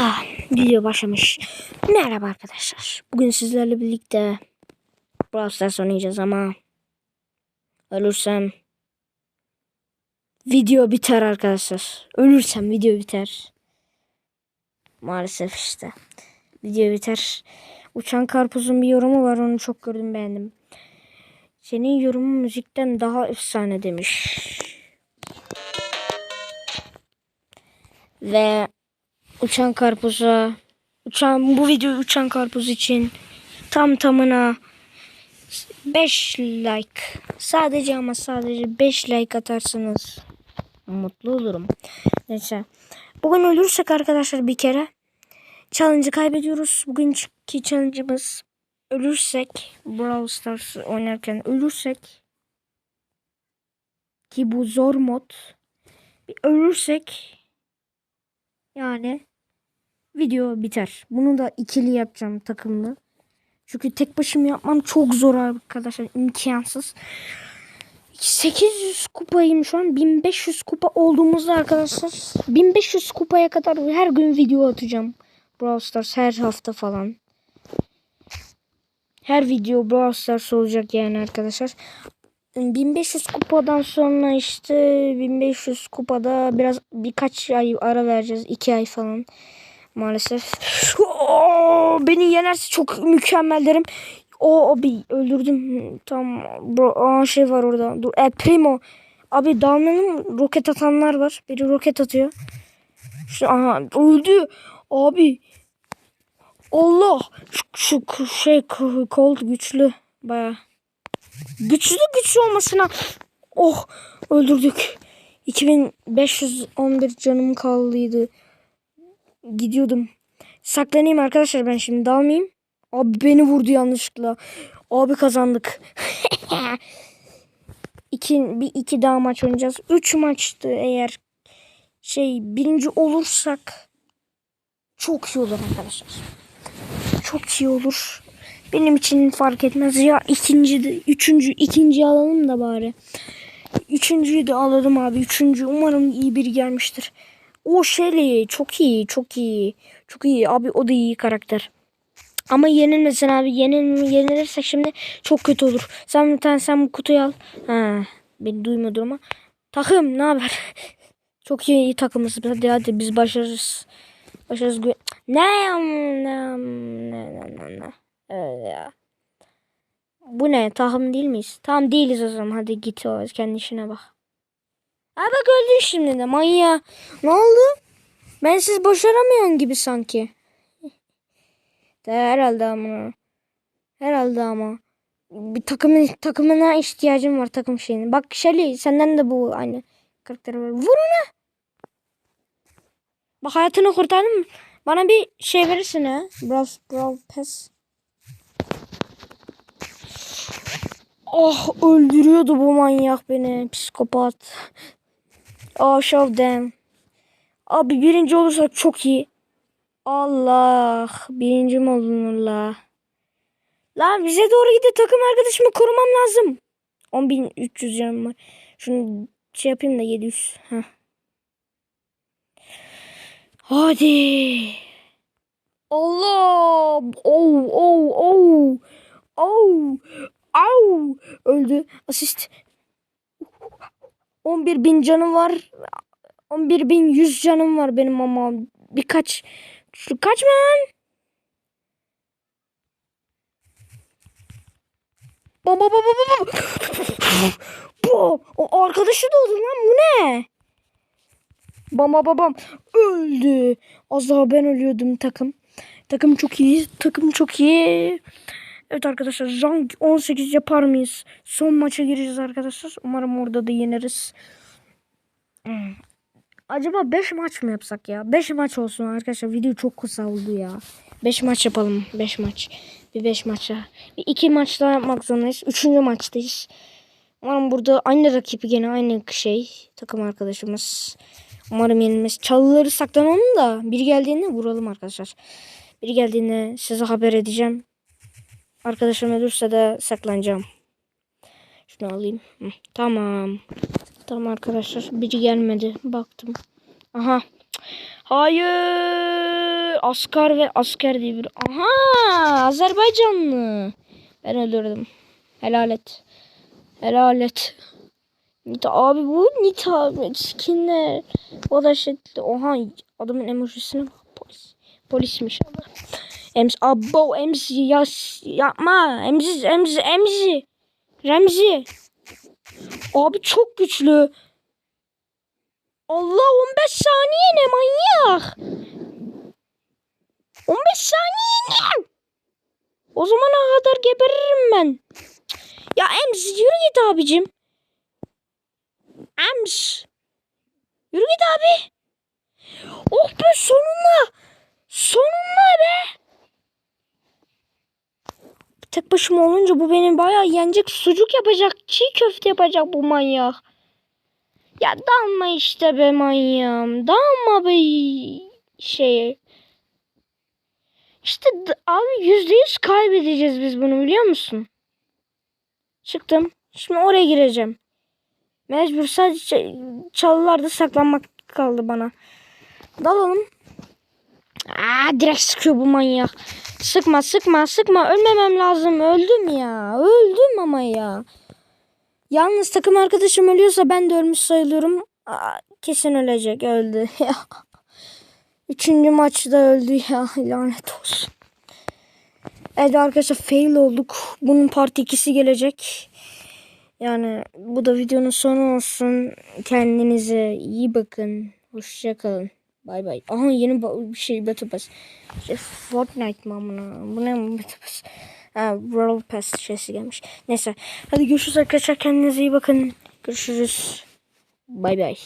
Ah, video başlamış. Merhaba arkadaşlar. Bugün sizlerle birlikte Brawl Stars oynayacağız ama ölürsem video biter arkadaşlar. Ölürsem video biter. Maalesef işte. Video biter. Uçan Karpuz'un bir yorumu var onu çok gördüm beğendim. Senin yorumun müzikten daha efsane demiş. Ve uçan karpuza uçan bu video uçan karpuz için tam tamına 5 like sadece ama sadece 5 like atarsanız mutlu olurum. Neyse. Bugün ölürsek arkadaşlar bir kere challenge'ı kaybediyoruz. Bugünkü challenge'ımız ölürsek Brawl Stars oynarken ölürsek ki bu zor mod bir ölürsek yani video biter. Bunu da ikili yapacağım takımlı. Çünkü tek başıma yapmam çok zor arkadaşlar. imkansız. 800 kupayım şu an. 1500 kupa olduğumuzda arkadaşlar. 1500 kupaya kadar her gün video atacağım. Brawl Stars her hafta falan. Her video Brawl Stars olacak yani arkadaşlar. 1500 kupadan sonra işte 1500 kupada biraz birkaç ay ara vereceğiz. 2 ay falan maalesef. Oo, beni yenerse çok mükemmel derim. O abi öldürdüm. Tam bro aa, şey var orada. Dur. E, Primo. Abi dalmanın roket atanlar var. Biri roket atıyor. Şu, aha öldü. Abi. Allah. Şu, şu şey cold güçlü. Baya. Güçlü güçlü olmasına. Oh öldürdük. 2511 canım kaldıydı. Gidiyordum. Saklanayım arkadaşlar ben şimdi dalmayayım. Abi beni vurdu yanlışlıkla. Abi kazandık. iki, bir iki daha maç oynayacağız. Üç maçtı eğer şey birinci olursak çok iyi olur arkadaşlar. Çok iyi olur. Benim için fark etmez ya ikinci de üçüncü ikinci alalım da bari. Üçüncüyü de alalım abi. Üçüncü umarım iyi biri gelmiştir. O Shelly çok iyi çok iyi. Çok iyi abi o da iyi karakter. Ama yenilmesin abi. Yenil, yenilirsek şimdi çok kötü olur. Sen bir tane sen bu kutuyu al. Ha, beni duymadı ama. Takım ne haber? çok iyi, iyi takımız. Hadi hadi biz başarırız. Başarırız. Ne? Ne? Ne? ne. Öyle ya. Bu ne? Takım değil miyiz? Tamam değiliz o zaman. Hadi git o kendi işine bak. Ha bak öldün şimdi de manya. Ne oldu? Ben siz başaramıyorsun gibi sanki. De herhalde ama. Herhalde ama. Bir takımın takımına ihtiyacım var takım şeyini. Bak Shelly senden de bu aynı karakter var. Vur ona. Bak hayatını kurtardım. Bana bir şey verirsin ha. Brawl, Brawl Pass. Oh öldürüyordu bu manyak beni. Psikopat. Oh show them. Abi birinci olursak çok iyi. Allah. Birinci mi olunur la? Lan bize doğru gidiyor. Takım arkadaşımı korumam lazım. 10.300 canım var. Şunu şey yapayım da 700. Heh. Hadi. Allah. Oh oh oh. Oh. Au. Öldü. Asist. 11 bin canım var. 11 bin 100 canım var benim ama birkaç kaç lan? Baba baba baba. Bu o arkadaşı da oldu lan bu ne? Baba babam öldü. Az daha ben ölüyordum takım. Takım çok iyi. Takım çok iyi. Evet arkadaşlar rank 18 yapar mıyız? Son maça gireceğiz arkadaşlar. Umarım orada da yeneriz. Hmm. Acaba 5 maç mı yapsak ya? 5 maç olsun arkadaşlar. Video çok kısa oldu ya. 5 maç yapalım. 5 maç. Bir 5 maça. Bir 2 maç daha yapmak zorundayız. 3. maçtayız. Umarım burada aynı rakibi gene aynı şey. Takım arkadaşımız. Umarım yenilmez. Çalıları saklanalım da biri geldiğinde vuralım arkadaşlar. Biri geldiğinde size haber edeceğim. Arkadaşım ölürse de saklanacağım. Şunu alayım. Hı, tamam. Tamam arkadaşlar. Biri gelmedi. Baktım. Aha. Hayır. Askar ve asker diye bir. Aha Azerbaycanlı. Ben öldürdüm. Helal et. Helal et. Abi bu Nita skinler. O da şekilde. Oha adamın emojisine bak. Polis. Polismiş ama. Ems abo emzi yas yapma. Emzi emzi emzi. Remzi. Abi çok güçlü. Allah 15 saniye ne manyak. 15 saniye ne? O zamana kadar geberirim ben. Ya Ems yürü git abicim. Ems. Yürü git abi. Oh be sonunda. Sonunda be. Tek başıma olunca bu benim bayağı yenecek. Sucuk yapacak. Çiğ köfte yapacak bu manyak. Ya dalma işte be manyağım. Dalma be şeye. İşte abi yüzde yüz kaybedeceğiz biz bunu biliyor musun? Çıktım. Şimdi oraya gireceğim. Mecbur sadece çalılarda saklanmak kaldı bana. Dalalım. Aa direkt sıkıyor bu manyak. Sıkma sıkma sıkma ölmemem lazım. Öldüm ya. Öldüm ama ya. Yalnız takım arkadaşım ölüyorsa ben de ölmüş sayılıyorum. Aa, kesin ölecek öldü. Ya. Üçüncü maçta öldü ya. Lanet olsun. Evet arkadaşlar fail olduk. Bunun part 2'si gelecek. Yani bu da videonun sonu olsun. Kendinize iyi bakın. Hoşçakalın. Bay bay. Aha yeni bir şey Battle Pass. Şey, Fortnite mı amına? Bu ne Battle Pass? Ha, World Pass şeysi gelmiş. Neyse. Hadi görüşürüz arkadaşlar. Kendinize iyi bakın. Görüşürüz. Bay bay.